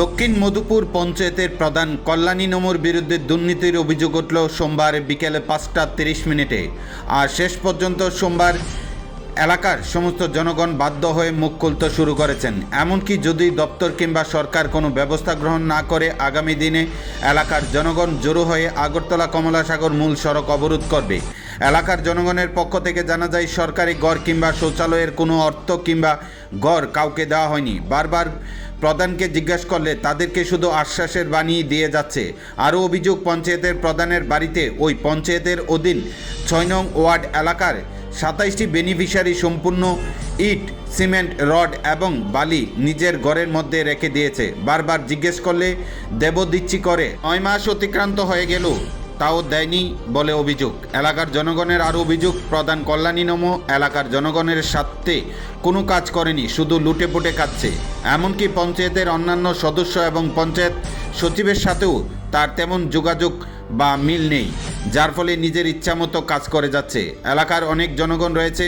দক্ষিণ মধুপুর পঞ্চায়েতের প্রধান কল্যাণী নমর বিরুদ্ধে দুর্নীতির অভিযোগ উঠল সোমবার বিকেলে পাঁচটা তিরিশ মিনিটে। আর শেষ পর্যন্ত সোমবার এলাকার সমস্ত জনগণ বাধ্য হয়ে মুখ খুলতে শুরু করেছেন। এমনকি যদি দপ্তর কিংবা সরকার কোনো ব্যবস্থা গ্রহণ না করে, আগামী দিনে এলাকার জনগণ জড়ো হয়ে আগরতলা কমলাসাগর মূল সড়ক অবরোধ করবে। এলাকার জনগণের পক্ষ থেকে জানা যায়, সরকারি গড় কিংবা শৌচালয়ের কোনো অর্থ কিংবা গড় কাউকে দেওয়া হয়নি। বারবার প্রধানকে জিজ্ঞাসা করলে তাদেরকে শুধু আশ্বাসের বাণী দিয়ে যাচ্ছে। আরও অভিযোগ, পঞ্চায়েতের প্রধানের বাড়িতে ওই পঞ্চায়েতের অধীন ছয় নং ওয়ার্ড এলাকার সাতাইশটি বেনিফিশিয়ারি সম্পূর্ণ ইট, সিমেন্ট, রড এবং বালি নিজের ঘরের মধ্যে রেখে দিয়েছে। বারবার জিজ্ঞেস করলে দেব দিচ্ছি করে, নয় মাস অতিক্রান্ত হয়ে গেল, তাও দেয়নি, বলে অভিযোগ। এলাকার জনগণের আরও অভিযোগ, প্রধান কল্যাণী নম, এলাকার জনগণের স্বার্থে কোনো কাজ করেনি, শুধু লুটে পুটে খাচ্ছে। এমনকি পঞ্চায়েতের অন্যান্য সদস্য এবং পঞ্চায়েত সচিবের সাথেও তার তেমন যোগাযোগ বা মিল নেই। যার ফলে নিজের ইচ্ছামতো কাজ করে যাচ্ছে। এলাকার অনেক জনগণ রয়েছে।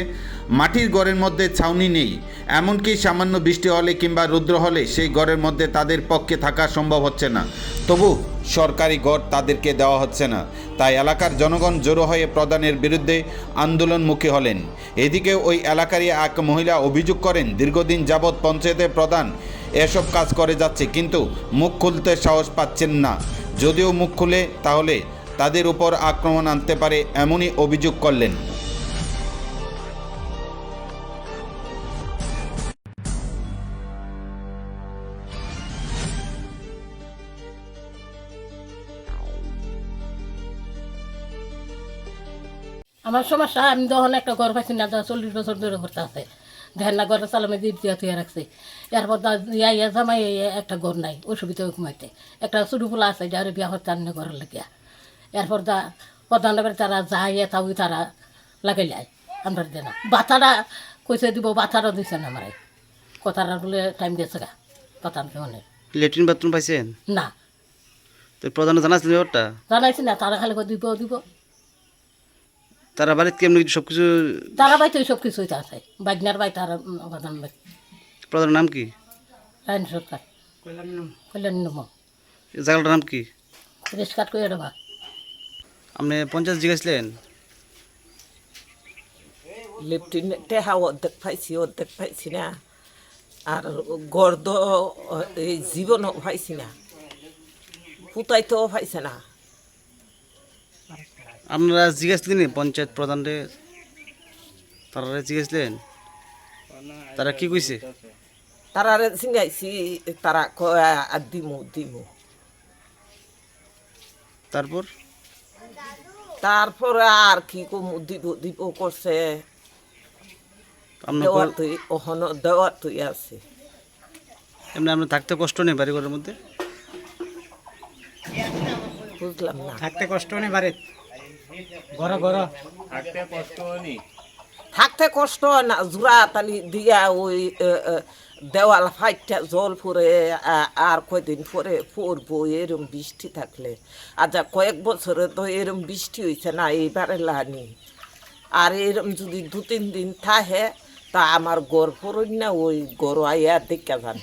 মাটির গড়ের মধ্যে ছাউনি নেই। এমনকি সামান্য বৃষ্টি হলে কিংবা রুদ্র হলে সেই গড়ের মধ্যে তাদের পক্ষে থাকা সম্ভব হচ্ছে না। তবু সরকারি ঘর তাদেরকে দেওয়া হচ্ছে না। তাই এলাকার জনগণ জড়ো হয়ে প্রদানের বিরুদ্ধে আন্দোলনমুখী হলেন। এদিকে ওই এলাকারই এক মহিলা অভিযোগ করেন, দীর্ঘদিন যাবৎ পঞ্চায়েতের প্রধান এসব কাজ করে যাচ্ছে, কিন্তু মুখ খুলতে সাহস পাচ্ছেন না। যদিও মুখ খুলে, তাহলে তাদের উপর আক্রমণ আনতে পারে এমনই অভিযোগ করলেন। আমার সমস্যা, আমি তখন একটা ঘর পাইছি না চল্লিশ বছর ধরে করতে আছে। ধ্যান না, ঘরের চালামে দিয়ে দিয়ে তুই রাখছে। এরপর জামাই একটা ঘর নাই অসুবিধা ঘুমাইতে। একটা ছোটো ফুলা আছে যার বিয়া করতে আনে ঘরের লাগিয়া। এরপর দা প্রধান তারা যায় তাও তারা লাগাই যায় আমরা দেনা। বাচ্চারা কইছে দিব বাচ্চারা দিছে না আমার। কথাটা বলে টাইম দিয়েছে গা প্রধান কেমনের লেট্রিন বাথরুম পাইছেন? না। তো প্রধান জানাচ্ছেন ব্যাপারটা? জানাইছি না তারা খালি কই দিব দিব। তারা বাড়িতে কেমনি সব কিছু তারা বাইতে সব কিছুই আছে। বাগনার বাই তারা প্রধান বাই প্রধানের নাম কি? লাইন সরকার। কল্যাণ নম। এই জায়গাটার নাম কি? পরিষ্কার করে দেবা। আপনি পঞ্চায়েত জিজ্ঞাসলেন? লেফটিনেন্ট টেহা অর্ধেক পাইছি অর্ধেক পাইছি না। আর গর্দ এই জীবনও পাইছি না। পুতাইতেও পাইছে না। আপনারা জিজ্ঞাসলেন পঞ্চায়েত প্রধানরে? তারা জিজ্ঞাসলেন? তারা কি কইছে? তারা চিনাইছি তারা দিমু দিমু। তারপর? তারপরে আর কি দিব দিব করছে। দেওয়ার তুই ওহন দেওয়ার তুই আছে। এমনি থাকতে কষ্ট নেই বাড়ি ঘরের মধ্যে? বুঝলাম না। থাকতে কষ্ট নেই বাড়ি ঘর ঘর। থাকতে কষ্ট হয় না জোড়া তালি দিয়া ওই দেওয়াল ফাইটটা জল পরে আর কয়দিন পরে পড়ব এরম বৃষ্টি থাকলে। আর যা কয়েক বছরে তো এরম বৃষ্টি হয়েছে না, এইবারে লানি। আর এরম যদি দু তিন দিন থাকে, তা আমার গড় পড়ই না ওই গড় আইয়া দেখা যান